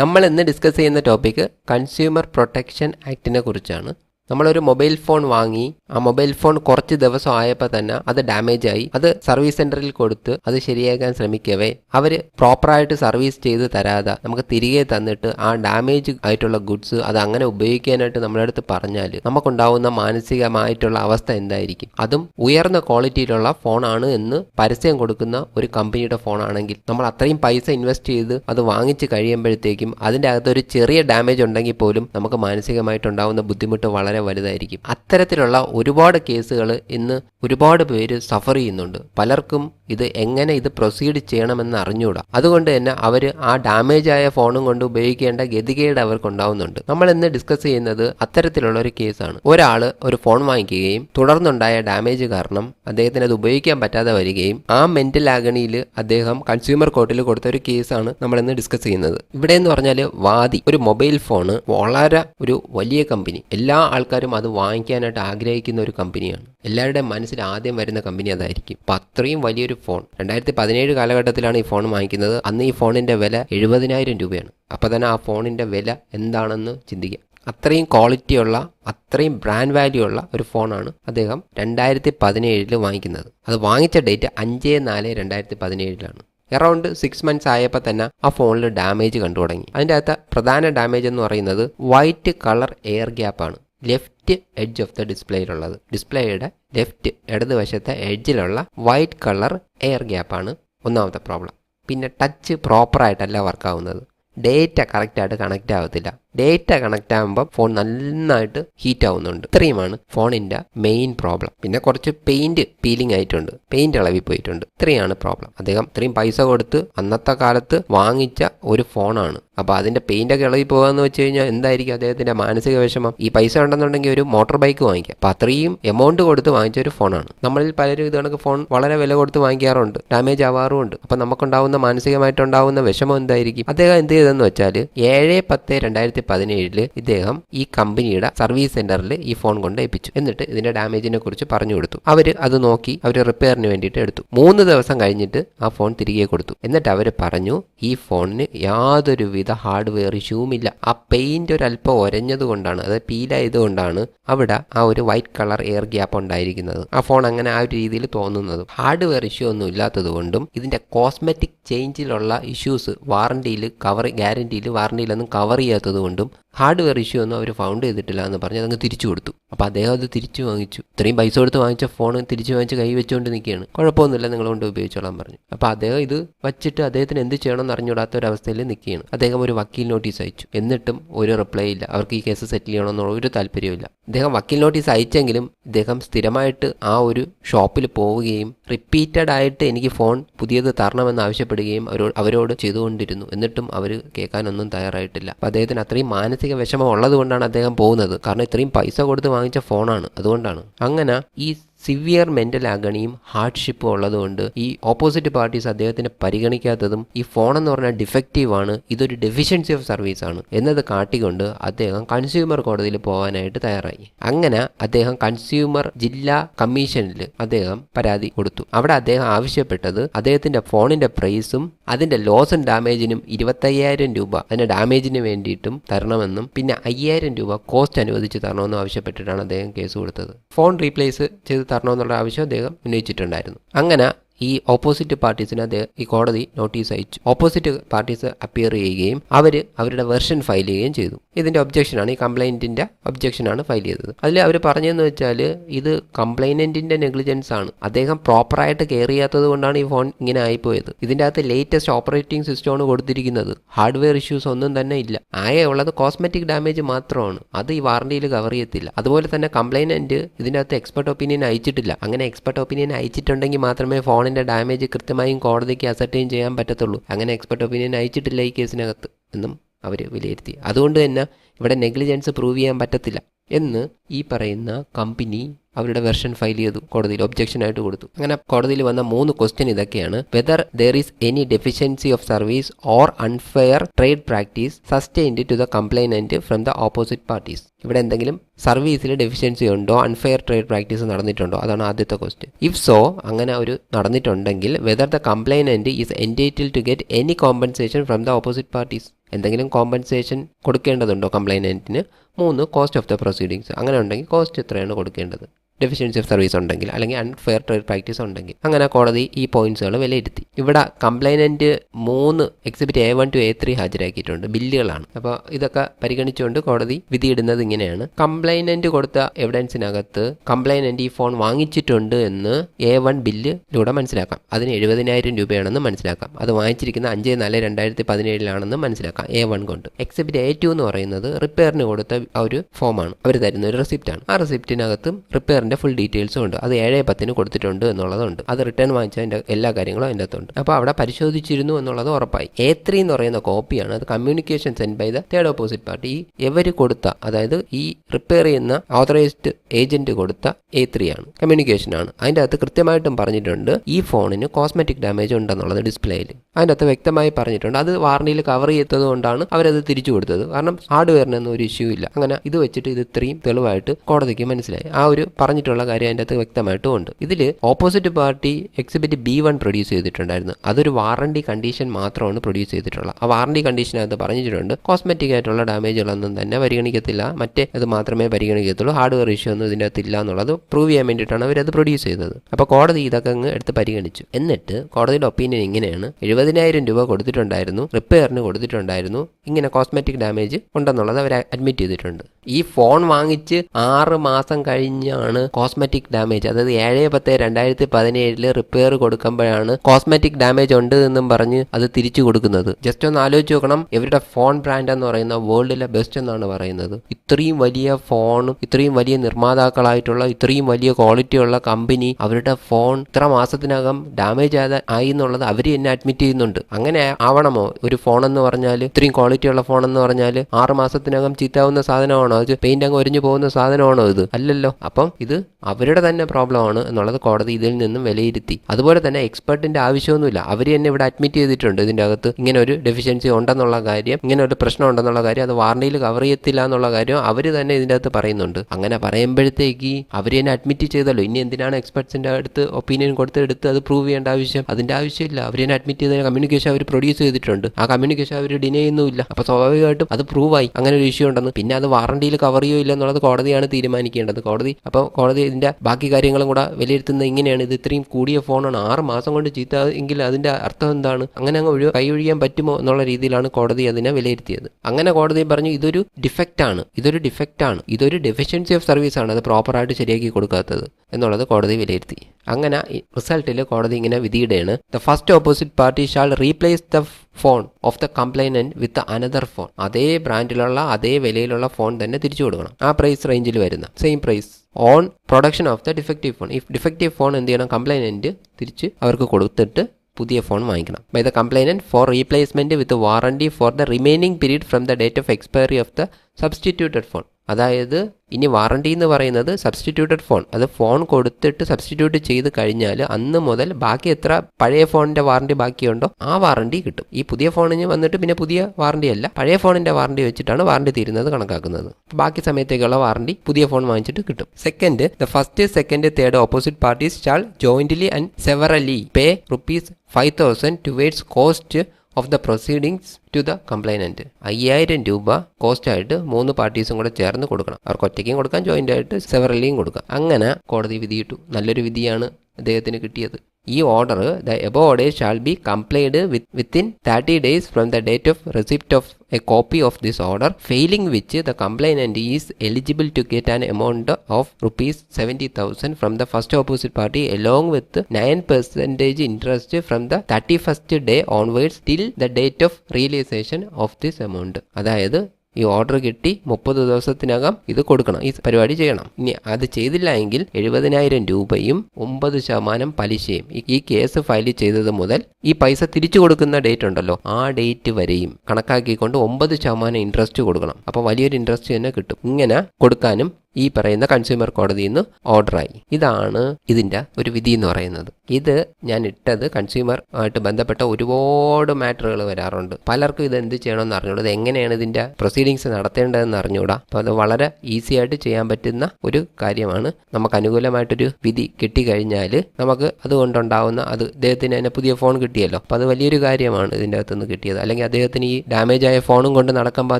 നമ്മൾ ഇന്ന് ഡിസ്കസ് ചെയ്യുന്ന ടോപ്പിക്ക് കൺസ്യൂമർ പ്രൊട്ടക്ഷൻ ആക്ടിനെ കുറിച്ചാണ് നമ്മളൊരു മൊബൈൽ ഫോൺ വാങ്ങി ആ മൊബൈൽ ഫോൺ കുറച്ച് ദിവസം ആയപ്പോൾ തന്നെ അത് ഡാമേജ് ആയി അത് സർവീസ് സെന്ററിൽ കൊടുത്ത് അത് ശരിയാക്കാൻ ശ്രമിക്കവേ അവർ പ്രോപ്പറായിട്ട് സർവീസ് ചെയ്ത് തരാതെ നമുക്ക് തിരികെ തന്നിട്ട് ആ ഡാമേജ് ആയിട്ടുള്ള ഗുഡ്സ് അത് അങ്ങനെ ഉപയോഗിക്കാനായിട്ട് നമ്മുടെ അടുത്ത് പറഞ്ഞാൽ നമുക്കുണ്ടാവുന്ന മാനസികമായിട്ടുള്ള അവസ്ഥ എന്തായിരിക്കും അതും ഉയർന്ന ക്വാളിറ്റിയിലുള്ള ഫോണാണ് എന്ന് പരസ്യം കൊടുക്കുന്ന ഒരു കമ്പനിയുടെ ഫോണാണെങ്കിൽ നമ്മൾ അത്രയും പൈസ ഇൻവെസ്റ്റ് ചെയ്ത് അത് വാങ്ങിച്ച് കഴിയുമ്പോഴത്തേക്കും അതിൻ്റെ അകത്ത് ഒരു ചെറിയ ഡാമേജ് ഉണ്ടെങ്കിൽ പോലും നമുക്ക് മാനസികമായിട്ടുണ്ടാവുന്ന ബുദ്ധിമുട്ട് വളരെ വളരെ വലുതായിരിക്കും അത്തരത്തിലുള്ള ഒരുപാട് കേസുകൾ ഇന്ന് ഒരുപാട് പേര് സഫർ ചെയ്യുന്നുണ്ട് പലർക്കും ഇത് എങ്ങനെ ഇത് പ്രൊസീഡ് ചെയ്യണമെന്ന് അറിഞ്ഞുകൂടാ അതുകൊണ്ട് തന്നെ അവർ ആ ഡാമേജ് ആയ ഫോണും കൊണ്ട് ഉപയോഗിക്കേണ്ട ഗതികേട് അവർക്കുണ്ടാവുന്നുണ്ട് നമ്മൾ ഇന്ന് ഡിസ്കസ് ചെയ്യുന്നത് അത്തരത്തിലുള്ള ഒരു കേസാണ് ഒരാൾ ഒരു ഫോൺ വാങ്ങിക്കുകയും തുടർന്നുണ്ടായ ഡാമേജ് കാരണം അദ്ദേഹത്തിന് അത് ഉപയോഗിക്കാൻ പറ്റാതെ വരികയും ആ മെന്റൽ ആഗണിയിൽ അദ്ദേഹം കൺസ്യൂമർ കോർട്ടിൽ കൊടുത്ത ഒരു കേസാണ് നമ്മൾ ഇന്ന് ഡിസ്കസ് ചെയ്യുന്നത് ഇവിടെ എന്ന് പറഞ്ഞാൽ വാദി ഒരു മൊബൈൽ ഫോൺ വളരെ ഒരു വലിയ കമ്പനി എല്ലാ ആൾക്കാരും അത് വാങ്ങിക്കാനായിട്ട് ആഗ്രഹിക്കുന്ന ഒരു കമ്പനിയാണ് എല്ലാവരുടെയും മനസ്സിൽ ആദ്യം വരുന്ന കമ്പനി അതായിരിക്കും അപ്പം അത്രയും വലിയൊരു ഫോൺ രണ്ടായിരത്തി പതിനേഴ് കാലഘട്ടത്തിലാണ് ഈ ഫോൺ വാങ്ങിക്കുന്നത് അന്ന് ഈ ഫോണിൻ്റെ വില എഴുപതിനായിരം രൂപയാണ് അപ്പോൾ തന്നെ ആ ഫോണിൻ്റെ വില എന്താണെന്ന് ചിന്തിക്കുക അത്രയും ക്വാളിറ്റിയുള്ള അത്രയും ബ്രാൻഡ് വാല്യൂ ഉള്ള ഒരു ഫോണാണ് അദ്ദേഹം രണ്ടായിരത്തി പതിനേഴിൽ വാങ്ങിക്കുന്നത് അത് വാങ്ങിച്ച ഡേറ്റ് അഞ്ച് നാല് രണ്ടായിരത്തി പതിനേഴിലാണ് എറൗണ്ട് സിക്സ് മന്ത്സ് ആയപ്പോൾ തന്നെ ആ ഫോണിൽ ഡാമേജ് കണ്ടു തുടങ്ങി അതിൻ്റെ അകത്ത് പ്രധാന ഡാമേജ് എന്ന് പറയുന്നത് വൈറ്റ് കളർ എയർ ഗ്യാപ്പാണ് ലെഫ്റ്റ് എഡ്ജ് ഓഫ് ദ ഡിസ്പ്ലേയിലുള്ളത് ഡിസ്പ്ലേയുടെ ലെഫ്റ്റ് ഇടതുവശത്തെ എഡ്ജിലുള്ള വൈറ്റ് കളർ എയർ ഗ്യാപ്പാണ് ഒന്നാമത്തെ പ്രോബ്ലം പിന്നെ ടച്ച് പ്രോപ്പറായിട്ടല്ല വർക്കാവുന്നത് ഡേറ്റ കറക്റ്റായിട്ട് കണക്റ്റ് ആവത്തില്ല ഡേറ്റ കണക്ട് ആകുമ്പോൾ ഫോൺ നന്നായിട്ട് ഹീറ്റ് ആവുന്നുണ്ട് ഇത്രയുമാണ് ഫോണിന്റെ മെയിൻ പ്രോബ്ലം പിന്നെ കുറച്ച് പെയിന്റ് പീലിംഗ് ആയിട്ടുണ്ട് പെയിന്റ് ഇളവി പോയിട്ടുണ്ട് ഇത്രയാണ് പ്രോബ്ലം അദ്ദേഹം ഇത്രയും പൈസ കൊടുത്ത് അന്നത്തെ കാലത്ത് വാങ്ങിച്ച ഒരു ഫോണാണ് അപ്പോൾ അതിൻ്റെ പെയിൻറ്റൊക്കെ ഇളവി പോകാമെന്ന് വെച്ച് കഴിഞ്ഞാൽ എന്തായിരിക്കും അദ്ദേഹത്തിന്റെ മാനസിക വിഷമം ഈ പൈസ ഉണ്ടെന്നുണ്ടെങ്കിൽ ഒരു മോട്ടോർ ബൈക്ക് വാങ്ങിക്കാം അപ്പൊ അത്രയും എമൗണ്ട് കൊടുത്ത് വാങ്ങിച്ച ഒരു ഫോണാണ് നമ്മളിൽ പലരും ഇത് കണക്ക് ഫോൺ വളരെ വില കൊടുത്ത് വാങ്ങിക്കാറുണ്ട് ഡാമേജ് ആവാറുമുണ്ട് അപ്പോൾ നമുക്കുണ്ടാവുന്ന മാനസികമായിട്ടുണ്ടാവുന്ന വിഷമം എന്തായിരിക്കും അദ്ദേഹം എന്ത് ചെയ്തെന്ന് വെച്ചാൽ ഏഴ് പത്ത് രണ്ടായിരത്തി പതിനേഴില് ഇദ്ദേഹം ഈ കമ്പനിയുടെ സർവീസ് സെന്ററിൽ ഈ ഫോൺ കൊണ്ട് എപ്പിച്ചു എന്നിട്ട് ഇതിന്റെ ഡാമേജിനെ കുറിച്ച് പറഞ്ഞു കൊടുത്തു അവർ അത് നോക്കി അവർ റിപ്പയറിന് വേണ്ടിയിട്ട് എടുത്തു മൂന്ന് ദിവസം കഴിഞ്ഞിട്ട് ആ ഫോൺ തിരികെ കൊടുത്തു എന്നിട്ട് അവർ പറഞ്ഞു ഈ ഫോണിന് യാതൊരുവിധ ഹാർഡ്വെയർ ഇഷ്യൂവും ഇല്ല ആ പെയിന്റ് ഒരു അല്പം ഒരഞ്ഞത് കൊണ്ടാണ് അത് പീലായത് കൊണ്ടാണ് അവിടെ ആ ഒരു വൈറ്റ് കളർ എയർ ഗ്യാപ്പ് ഉണ്ടായിരിക്കുന്നത് ആ ഫോൺ അങ്ങനെ ആ ഒരു രീതിയിൽ തോന്നുന്നത് ഹാർഡ്വെയർ ഇഷ്യൂ ഒന്നും ഇല്ലാത്തതുകൊണ്ടും ഇതിന്റെ കോസ്മെറ്റിക് ചേഞ്ചിലുള്ള ഇഷ്യൂസ് വാറണ്ടിയിൽ കവർ ഗ്യാരണ്ടിയിൽ വാറണ്ടിയിലൊന്നും കവർ ചെയ്യാത്തത് കണ്ടും ഹാർഡ്വെയർ ഇഷ്യൂ ഒന്നും അവർ ഫൗണ്ട് ചെയ്തിട്ടില്ല എന്ന് പറഞ്ഞ് അതങ്ങ് തിരിച്ചു കൊടുത്തു അപ്പോൾ അദ്ദേഹം അത് തിരിച്ചു വാങ്ങിച്ചു ഇത്രയും പൈസ കൊടുത്ത് വാങ്ങിച്ച ഫോൺ തിരിച്ചു വാങ്ങിച്ച് കൈ വെച്ചുകൊണ്ട് നിൽക്കുകയാണ് കുഴപ്പമൊന്നുമില്ല നിങ്ങൾ കൊണ്ട് ഉപയോഗിച്ചോളാൻ പറഞ്ഞു അപ്പോൾ അദ്ദേഹം ഇത് വച്ചിട്ട് അദ്ദേഹത്തിന് എന്ത് ചെയ്യണമെന്ന് അറിഞ്ഞൂടാത്ത ഒരു അവസ്ഥയിൽ നിൽക്കുകയാണ് അദ്ദേഹം ഒരു വക്കീൽ നോട്ടീസ് അയച്ചു എന്നിട്ടും ഒരു റിപ്ലൈ ഇല്ല അവർക്ക് ഈ കേസ് സെറ്റിൽ ചെയ്യണമെന്നുള്ള ഒരു താല്പര്യമില്ല അദ്ദേഹം വക്കീൽ നോട്ടീസ് അയച്ചെങ്കിലും ഇദ്ദേഹം സ്ഥിരമായിട്ട് ആ ഒരു ഷോപ്പിൽ പോവുകയും റിപ്പീറ്റഡ് ആയിട്ട് എനിക്ക് ഫോൺ പുതിയത് തരണമെന്ന് ആവശ്യപ്പെടുകയും അവരോട് അവരോട് ചെയ്തുകൊണ്ടിരുന്നു എന്നിട്ടും അവർ കേൾക്കാനൊന്നും തയ്യാറായിട്ടില്ല അപ്പോൾ അദ്ദേഹത്തിന് അത്രയും മാനസിക വിഷമം ഉള്ളത് കൊണ്ടാണ് അദ്ദേഹം പോകുന്നത് കാരണം ഇത്രയും പൈസ കൊടുത്ത് വാങ്ങിച്ച ഫോണാണ് അതുകൊണ്ടാണ് അങ്ങനെ ഈ സിവിയർ മെൻ്റൽ അഗണിയും ഹാർഡ്ഷിപ്പും ഉള്ളതുകൊണ്ട് ഈ ഓപ്പോസിറ്റ് പാർട്ടീസ് അദ്ദേഹത്തിനെ പരിഗണിക്കാത്തതും ഈ ഫോൺ എന്ന് പറഞ്ഞാൽ ഡിഫക്റ്റീവ് ആണ് ഇതൊരു ഡെഫിഷ്യൻസി ഓഫ് സർവീസ് ആണ് എന്നത് കാട്ടിക്കൊണ്ട് അദ്ദേഹം കൺസ്യൂമർ കോടതിയിൽ പോകാനായിട്ട് തയ്യാറായി അങ്ങനെ അദ്ദേഹം കൺസ്യൂമർ ജില്ലാ കമ്മീഷനിൽ അദ്ദേഹം പരാതി കൊടുത്തു അവിടെ അദ്ദേഹം ആവശ്യപ്പെട്ടത് അദ്ദേഹത്തിന്റെ ഫോണിന്റെ പ്രൈസും അതിന്റെ ലോസ് ആൻഡ് ഡാമേജിനും ഇരുപത്തയ്യായിരം രൂപ അതിന്റെ ഡാമേജിന് വേണ്ടിയിട്ടും തരണമെന്നും പിന്നെ അയ്യായിരം രൂപ കോസ്റ്റ് അനുവദിച്ച് തരണമെന്നും ആവശ്യപ്പെട്ടിട്ടാണ് അദ്ദേഹം കേസ് കൊടുത്തത് ഫോൺ റീപ്ലേസ് ചെയ്ത് തരണമെന്നുള്ള ആവശ്യം അദ്ദേഹം ഉന്നയിച്ചിട്ടുണ്ടായിരുന്നു അങ്ങനെ ഈ ഓപ്പോസിറ്റ് പാർട്ടീസിന് അദ്ദേഹം ഈ കോടതി നോട്ടീസ് അയച്ചു ഓപ്പോസിറ്റ് പാർട്ടീസ് അപ്പിയർ ചെയ്യുകയും അവർ അവരുടെ വെർഷൻ ഫയൽ ചെയ്യുകയും ചെയ്തു ഇതിന്റെ ഒബ്ജക്ഷനാണ് ഈ കംപ്ലൈൻറ്റിൻ്റെ ഒബ്ജക്ഷനാണ് ഫയൽ ചെയ്തത് അതിൽ അവർ പറഞ്ഞതെന്ന് വെച്ചാൽ ഇത് കംപ്ലൈനന്റിന്റെ നെഗ്ലിജൻസ് ആണ് അദ്ദേഹം പ്രോപ്പറായിട്ട് കെയർ ചെയ്യാത്തത് കൊണ്ടാണ് ഈ ഫോൺ ഇങ്ങനെ ആയിപ്പോയത് ഇതിൻ്റെ അകത്ത് ലേറ്റസ്റ്റ് ഓപ്പറേറ്റിംഗ് സിസ്റ്റം ആണ് കൊടുത്തിരിക്കുന്നത് ഹാർഡ്വെയർ ഇഷ്യൂസ് ഒന്നും തന്നെ ഇല്ല ആകെ ഉള്ളത് കോസ്മെറ്റിക് ഡാമേജ് മാത്രമാണ് അത് ഈ വാറണ്ടിയിൽ കവർ ചെയ്യത്തില്ല അതുപോലെ തന്നെ കംപ്ലൈനന്റ് ഇതിൻ്റെ അകത്ത് എക്സ്പെർട്ട് ഒപ്പീനിയൻ അയച്ചിട്ടില്ല അങ്ങനെ എക്സ്പെർട്ട് ഒപ്പീനിയൻ അയച്ചിട്ടുണ്ടെങ്കിൽ മാത്രമേ ഫോൺ ഫോണിന്റെ ഡാമേജ് കൃത്യമായും കോടതിക്ക് അസർട്ടൈൻ ചെയ്യാൻ പറ്റത്തുള്ളൂ അങ്ങനെ എക്സ്പെർട്ട് ഒപ്പീനിയൻ അയച്ചിട്ടില്ല ഈ കേസിനകത്ത് എന്നും അവർ വിലയിരുത്തി അതുകൊണ്ട് തന്നെ ഇവിടെ നെഗ്ലിജൻസ് പ്രൂവ് ചെയ്യാൻ പറ്റത്തില്ല എന്ന് ഈ പറയുന്ന കമ്പനി അവരുടെ വെർഷൻ ഫയൽ ചെയ്തു കോടതിയിൽ ആയിട്ട് കൊടുത്തു അങ്ങനെ കോടതിയിൽ വന്ന മൂന്ന് ക്വസ്റ്റ്യൻ ഇതൊക്കെയാണ് whether there is any deficiency of service or unfair trade practice sustained to the complainant from the opposite parties ഇവിടെ എന്തെങ്കിലും സർവീസിൽ ഡെഫിഷ്യൻസി ഉണ്ടോ അൺഫെയർ ട്രേഡ് പ്രാക്ടീസ് നടന്നിട്ടുണ്ടോ അതാണ് ആദ്യത്തെ ക്വസ്റ്റ്യൻ ഇഫ് സോ അങ്ങനെ ഒരു നടന്നിട്ടുണ്ടെങ്കിൽ whether the complainant is entitled to get any compensation from the opposite parties എന്തെങ്കിലും കോമ്പൻസേഷൻ കൊടുക്കേണ്ടതുണ്ടോ കംപ്ലൈനന്റിന് മൂന്ന് കോസ്റ്റ് ഓഫ് ദ പ്രൊസീഡിങ്സ് അങ്ങനെ ഉണ്ടെങ്കിൽ കോസ്റ്റ് എത്രയാണ് കൊടുക്കേണ്ടത് ഡെഫിഷ്യൻസി ഓഫ് സർവീസ് ഉണ്ടെങ്കിൽ അല്ലെങ്കിൽ അൺഫെയർ ട്രേഡ് പ്രാക്ടീസ് ഉണ്ടെങ്കിൽ അങ്ങനെ കോടതി ഈ പോയിന്റ്സുകൾ വിലയിരുത്തി ഇവിടെ കംപ്ലൈനൻറ്റ് മൂന്ന് exhibit A one to A three ഹാജരാക്കിയിട്ടുണ്ട് ബില്ലുകളാണ് അപ്പോൾ ഇതൊക്കെ പരിഗണിച്ചുകൊണ്ട് കോടതി വിധിയിടുന്നത് ഇങ്ങനെയാണ് കംപ്ലൈനൻറ്റ് കൊടുത്ത എവിഡൻസിനകത്ത് കംപ്ലൈനൻറ്റ് ഈ ഫോൺ വാങ്ങിച്ചിട്ടുണ്ട് എന്ന് എ വൺ ബില്ലിലൂടെ മനസ്സിലാക്കാം അതിന് എഴുപതിനായിരം രൂപയാണെന്ന് മനസ്സിലാക്കാം അത് വാങ്ങിച്ചിരിക്കുന്ന അഞ്ച് നാല് രണ്ടായിരത്തി പതിനേഴിലാണെന്ന് മനസ്സിലാക്കാം എ വൺ കൊണ്ട് എക്സിബിറ്റ് എ ടു എന്ന് പറയുന്നത് റിപ്പയറിന് കൊടുത്ത ഒരു ഫോമാണ് അവർ തരുന്ന ഒരു റെസിപ്റ്റാണ് ആ റെസിപ്റ്റിനകത്തും റിപ്പയർ ഓർഡറിൻ്റെ ഫുൾ ഡീറ്റെയിൽസും ഉണ്ട് അത് ഏഴ് പത്തിന് കൊടുത്തിട്ടുണ്ട് എന്നുള്ളതുണ്ട് അത് റിട്ടേൺ വാങ്ങിച്ച അതിന്റെ എല്ലാ കാര്യങ്ങളും അതിൻ്റെ അകത്തുണ്ട് അപ്പോൾ അവിടെ പരിശോധിച്ചിരുന്നു എന്നുള്ളത് ഉറപ്പായി എ ത്രീ എന്ന് പറയുന്ന കോപ്പിയാണ് അത് communication send by the third opposite party ഈ എവർ കൊടുത്ത അതായത് ഈ റിപ്പയർ ചെയ്യുന്ന ഓതറൈസ്ഡ് ഏജന്റ് കൊടുത്ത എ ത്രീ ആണ് കമ്മ്യൂണിക്കേഷൻ ആണ് അതിൻ്റെ അകത്ത് കൃത്യമായിട്ടും പറഞ്ഞിട്ടുണ്ട് ഈ ഫോണിന് കോസ്മെറ്റിക് ഡാമേജ് ഉണ്ടെന്നുള്ളത് ഡിസ്പ്ലേയിൽ അതിൻ്റെ അതിനകത്ത് വ്യക്തമായി പറഞ്ഞിട്ടുണ്ട് അത് വാറണ്ടിയിൽ കവർ ചെയ്തത് കൊണ്ടാണ് അവരത് തിരിച്ചു കൊടുത്തത് കാരണം ഹാർഡ്വെയറിനൊന്നും ഒരു ഇഷ്യൂ ഇല്ല അങ്ങനെ ഇത് വെച്ചിട്ട് ഇത് ഇത്രയും തെളിവായിട്ട് കോടതിക്ക് മനസ്സിലായി ആ ഒരു പറഞ്ഞിട്ടുള്ള കാര്യം അതിൻ്റെ അകത്ത് വ്യക്തമായിട്ടും ഉണ്ട് ഇതിൽ opposite party exhibit B one produce ചെയ്തിട്ടുണ്ടായിരുന്നു അതൊരു വാറണ്ടി കണ്ടീഷൻ മാത്രമാണ് പ്രൊഡ്യൂസ് ചെയ്തിട്ടുള്ളത് ആ വാറണ്ടി കണ്ടീഷനകത്ത് പറഞ്ഞിട്ടുണ്ട് കോസ്മെറ്റിക് ആയിട്ടുള്ള ഡാമേജുകളൊന്നും തന്നെ പരിഗണിക്കത്തില്ല മറ്റേ അത് മാത്രമേ പരിഗണിക്കത്തുള്ളൂ ഹാർഡ്വെയർ ഇഷ്യൂ ഒന്നും ഇതിൻ്റെ അകത്ത് ഇല്ല എന്നുള്ളത് പ്രൂവ് ചെയ്യാൻ വേണ്ടിയിട്ടാണ് അവർ അത് പ്രൊഡ്യൂസ് ചെയ്തത് അപ്പോൾ കോടതി ഇതൊക്കെ അങ്ങ് എടുത്ത് പരിഗണിച്ചു എന്നിട്ട് കോടതിയുടെ ഒപ്പീനിയൻ ഇങ്ങനെയാണ് എഴുപത് ഇരുപതിനായിരം രൂപ കൊടുത്തിട്ടുണ്ടായിരുന്നു റിപ്പയറിന് കൊടുത്തിട്ടുണ്ടായിരുന്നു ഇങ്ങനെ കോസ്മെറ്റിക് ഡാമേജ് ഉണ്ടെന്നുള്ളത് അവർ അഡ്മിറ്റ് ചെയ്തിട്ടുണ്ട് ഈ ഫോൺ വാങ്ങിച്ച് ആറ് മാസം കഴിഞ്ഞാണ് കോസ്മെറ്റിക് ഡാമേജ് അതായത് ഏഴ് പത്ത് രണ്ടായിരത്തി പതിനേഴില് റിപ്പയർ കൊടുക്കുമ്പോഴാണ് കോസ്മെറ്റിക് ഡാമേജ് ഉണ്ട് എന്നും പറഞ്ഞ് അത് തിരിച്ചു കൊടുക്കുന്നത് ജസ്റ്റ് ഒന്ന് ആലോചിച്ച് നോക്കണം ഇവരുടെ ഫോൺ ബ്രാൻഡ് എന്ന് പറയുന്ന വേൾഡിലെ ബെസ്റ്റ് എന്നാണ് പറയുന്നത് ഇത്രയും വലിയ ഫോണും ഇത്രയും വലിയ നിർമ്മാതാക്കളായിട്ടുള്ള ഇത്രയും വലിയ ക്വാളിറ്റിയുള്ള കമ്പനി അവരുടെ ഫോൺ ഇത്ര മാസത്തിനകം ഡാമേജ് ആയി എന്നുള്ളത് അവർ തന്നെ അഡ്മിറ്റ് ചെയ്യുന്നു ചെയ്യുന്നുണ്ട് അങ്ങനെ ആവണമോ ഒരു ഫോൺ എന്ന് പറഞ്ഞാൽ ഇത്രയും ക്വാളിറ്റി ഉള്ള ഫോൺ എന്ന് പറഞ്ഞാൽ ആറ് മാസത്തിനകം ചീത്താവുന്ന സാധനമാണോ അത് പെയിന്റ് അങ്ങ് ഒരിഞ്ഞു പോകുന്ന സാധനമാണോ ഇത് അല്ലല്ലോ അപ്പം ഇത് അവരുടെ തന്നെ പ്രോബ്ലമാണ് എന്നുള്ളത് കോടതി ഇതിൽ നിന്നും വിലയിരുത്തി അതുപോലെ തന്നെ എക്സ്പെർട്ടിന്റെ ആവശ്യമൊന്നുമില്ല അവർ തന്നെ ഇവിടെ അഡ്മിറ്റ് ചെയ്തിട്ടുണ്ട് ഇതിൻ്റെ അകത്ത് ഇങ്ങനെ ഒരു ഡെഫിഷ്യൻസി ഉണ്ടെന്നുള്ള കാര്യം ഇങ്ങനെ ഒരു പ്രശ്നം ഉണ്ടെന്നുള്ള കാര്യം അത് വാറണ്ടിയിൽ കവർ ചെയ്യത്തില്ല എന്നുള്ള കാര്യം അവർ തന്നെ ഇതിൻ്റെ അകത്ത് പറയുന്നുണ്ട് അങ്ങനെ പറയുമ്പോഴത്തേക്ക് അവർ തന്നെ അഡ്മിറ്റ് ചെയ്തല്ലോ ഇനി എന്തിനാണ് എക്സ്പെർട്സിൻ്റെ അടുത്ത് ഒപ്പീനിയൻ കൊടുത്ത് എടുത്ത് അത് പ്രൂവ് ചെയ്യേണ്ട ആവശ്യം അതിൻ്റെ ആവശ്യമില്ല അവർ തന്നെ അഡ്മിറ്റ് ചെയ്തതിന് കമ്മ്യൂണിക്കേഷൻ അവർ പ്രൊഡ്യൂസ് ചെയ്തിട്ടുണ്ട് ആ കമ്മ്യൂണിക്കേഷൻ അവർ ഡിനേ ചെയ്യുന്നുമില്ല അപ്പോൾ സ്വാഭാവികമായിട്ടും അത് പ്രൂവായി അങ്ങനെ ഒരു ഇഷ്യൂ ഉണ്ടെന്ന് പിന്നെ അത് വാറണ്ടിയിൽ കവർ ചെയ്യില്ല എന്നുള്ളത് കോടതിയാണ് തീരുമാനിക്കേണ്ടത് കോടതി അപ്പോൾ കോടതി ഇതിൻ്റെ ബാക്കി കാര്യങ്ങളും കൂടെ വിലയിരുത്തുന്നത് ഇങ്ങനെയാണ് ഇത് ഇത്രയും കൂടിയ ഫോണാണ് ആറ് മാസം കൊണ്ട് ചീത്ത എങ്കിൽ അതിൻ്റെ അർത്ഥം എന്താണ് അങ്ങനെ അങ്ങ് ഒഴിവ് കൈ ഒഴിയാൻ പറ്റുമോ എന്നുള്ള രീതിയിലാണ് കോടതി അതിനെ വിലയിരുത്തിയത് അങ്ങനെ കോടതി പറഞ്ഞു ഇതൊരു ഡിഫക്റ്റ് ആണ് ഇതൊരു ഡിഫക്റ്റ് ആണ് ഇതൊരു ഡെഫിഷ്യൻസി ഓഫ് സർവീസ് ആണ് അത് പ്രോപ്പറായിട്ട് ശരിയാക്കി കൊടുക്കാത്തത് എന്നുള്ളത് കോടതി വിലയിരുത്തി അങ്ങനെ റിസൾട്ടിൽ കോടതി ഇങ്ങനെ വിധിയിടുകയാണ് the first opposite party shall replace the phone of the complainant with another phone അതേ ബ്രാൻഡിലുള്ള അതേ വിലയിലുള്ള ഫോൺ തന്നെ തിരിച്ചു കൊടുക്കണം ആ പ്രൈസ് റേഞ്ചിൽ വരുന്ന same price on production of the defective phone if defective phone എന്ത് ചെയ്യണം കംപ്ലൈൻറ്റ് തിരിച്ച് അവർക്ക് കൊടുത്തിട്ട് പുതിയ ഫോൺ വാങ്ങിക്കണം by the complainant for replacement with warranty for the remaining period from the date of expiry of the substituted phone അതായത് ഇനി warranty എന്ന് പറയുന്നത് സബ്സ്റ്റിറ്റ്യൂട്ടഡ് ഫോൺ അത് ഫോൺ കൊടുത്തിട്ട് സബ്സ്റ്റിറ്റ്യൂട്ട് ചെയ്ത് കഴിഞ്ഞാൽ അന്ന് മുതൽ ബാക്കി എത്ര പഴയ ഫോണിൻ്റെ വാറണ്ടി ബാക്കിയുണ്ടോ ആ വാറണ്ടി കിട്ടും ഈ പുതിയ ഫോണിന് വന്നിട്ട് പിന്നെ പുതിയ വാറണ്ടി അല്ല പഴയ ഫോണിൻ്റെ വാറണ്ടി വെച്ചിട്ടാണ് വാറണ്ടി തീരുന്നത് കണക്കാക്കുന്നത് ബാക്കി സമയത്തേക്കുള്ള വാറണ്ടി പുതിയ ഫോൺ വാങ്ങിച്ചിട്ട് കിട്ടും second the first second third opposite parties shall jointly and severally pay rupees five thousand towards cost of the proceedings to the complainant അയ്യായിരം രൂപ കോസ്റ്റ് ആയിട്ട് മൂന്ന് പാർട്ടീസും കൂടെ ചേർന്ന് കൊടുക്കണം അവർക്ക് ഒറ്റയ്ക്കും കൊടുക്കാം ജോയിൻ്റ് ആയിട്ട് സെവറലിയും കൊടുക്കാം അങ്ങനെ കോടതി വിധിയിട്ടു നല്ലൊരു വിധിയാണ് അദ്ദേഹത്തിന് കിട്ടിയത് E order, the above order shall be complied with within 30 days from the date of receipt of a copy of this order, failing which the complainant is eligible to get an amount of rupees 70,000 from the first opposite party along with 9% interest from the 31st day onwards till the date of realization of this amount. That is, ഈ order കിട്ടി മുപ്പത് ദിവസത്തിനകം ഇത് കൊടുക്കണം ഈ പരിപാടി ചെയ്യണം ഇനി അത് ചെയ്തില്ല എങ്കിൽ എഴുപതിനായിരം രൂപയും ഒമ്പത് ശതമാനം പലിശയും ഈ കേസ് ഫയൽ ചെയ്തത് മുതൽ ഈ പൈസ തിരിച്ചു കൊടുക്കുന്ന ഡേറ്റ് ഉണ്ടല്ലോ ആ ഡേറ്റ് വരെയും കണക്കാക്കിക്കൊണ്ട് ഒമ്പത് ശതമാനം ഇൻട്രസ്റ്റ് കൊടുക്കണം അപ്പോൾ വലിയൊരു ഇൻട്രസ്റ്റ് തന്നെ കിട്ടും ഇങ്ങനെ കൊടുക്കാനും ഈ പറയുന്ന കൺസ്യൂമർ കോടതിയിൽ നിന്ന് ഓർഡറായി ഇതാണ് ഇതിൻ്റെ ഒരു വിധി എന്ന് പറയുന്നത് ഇത് ഞാൻ ഇട്ടത് കൺസ്യൂമർ ആയിട്ട് ബന്ധപ്പെട്ട ഒരുപാട് മാറ്ററുകൾ വരാറുണ്ട് പലർക്കും ഇത് എന്ത് ചെയ്യണമെന്ന് അറിഞ്ഞൂടാ ഇത് എങ്ങനെയാണ് ഇതിൻ്റെ പ്രൊസീഡിങ്സ് നടത്തേണ്ടതെന്ന് അറിഞ്ഞൂടാ അപ്പോൾ അത് വളരെ ഈസി ആയിട്ട് ചെയ്യാൻ പറ്റുന്ന ഒരു കാര്യമാണ് നമുക്ക് അനുകൂലമായിട്ടൊരു വിധി കിട്ടിക്കഴിഞ്ഞാൽ നമുക്ക് അതുകൊണ്ടുണ്ടാവുന്ന അത് അദ്ദേഹത്തിന് തന്നെ പുതിയ ഫോൺ കിട്ടിയല്ലോ അപ്പോൾ അത് വലിയൊരു കാര്യമാണ് ഇതിൻ്റെ അകത്തുനിന്ന് കിട്ടിയത് അല്ലെങ്കിൽ അദ്ദേഹത്തിന് ഈ ഡാമേജ് ആയ ഫോണും കൊണ്ട് നടക്കുമ്പോൾ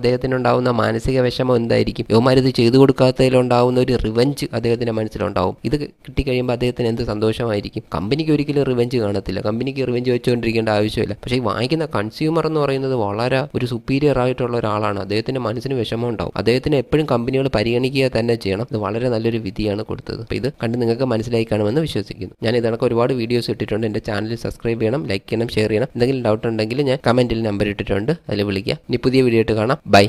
അദ്ദേഹത്തിനുണ്ടാവുന്ന മാനസിക വിഷമം എന്തായിരിക്കും ഇത് ചെയ്തു കൊടുക്കാത്തതിലോ ഉണ്ടാകുന്ന ഒരു റിവഞ്ച് അദ്ദേഹത്തിൻ്റെ മനസ്സിലുണ്ടാവും ഇത് കിട്ടിക്കഴിയുമ്പോൾ അദ്ദേഹത്തിന് എന്ത് സന്തോഷമായിരിക്കും കമ്പനിക്ക് ഒരിക്കലും റിവഞ്ച് കാണത്തില്ല കമ്പനിക്ക് റിവഞ്ച് വെച്ചുകൊണ്ടിരിക്കേണ്ട ആവശ്യമില്ല പക്ഷേ ഈ വാങ്ങിക്കുന്ന കൺസ്യൂമർ എന്ന് പറയുന്നത് വളരെ ഒരു സുപ്പീരിയർ ആയിട്ടുള്ള ഒരാളാണ് അദ്ദേഹത്തിൻ്റെ മനസ്സിന് വിഷമം ഉണ്ടാവും അദ്ദേഹത്തിന് എപ്പോഴും കമ്പനികൾ പരിഗണിക്കുക തന്നെ ചെയ്യണം ഇത് വളരെ നല്ലൊരു വിധിയാണ് കൊടുത്തത് അപ്പോൾ ഇത് കണ്ട് നിങ്ങൾക്ക് മനസ്സിലായി കാണുമെന്ന് വിശ്വസിക്കുന്നു ഞാൻ ഇതണക്ക് ഒരുപാട് വീഡിയോസ് ഇട്ടിട്ടുണ്ട് എൻ്റെ ചാനൽ സബ്സ്ക്രൈബ് ചെയ്യണം ലൈക്ക് ചെയ്യണം ഷെയർ ചെയ്യണം എന്തെങ്കിലും ഡൗട്ട് ഉണ്ടെങ്കിൽ ഞാൻ കമൻറ്റിൽ നമ്പർ ഇട്ടിട്ടുണ്ട് അതിൽ വിളിക്കുക ഇനി പുതിയ വീഡിയോ ആയിട്ട് കാണാം ബൈ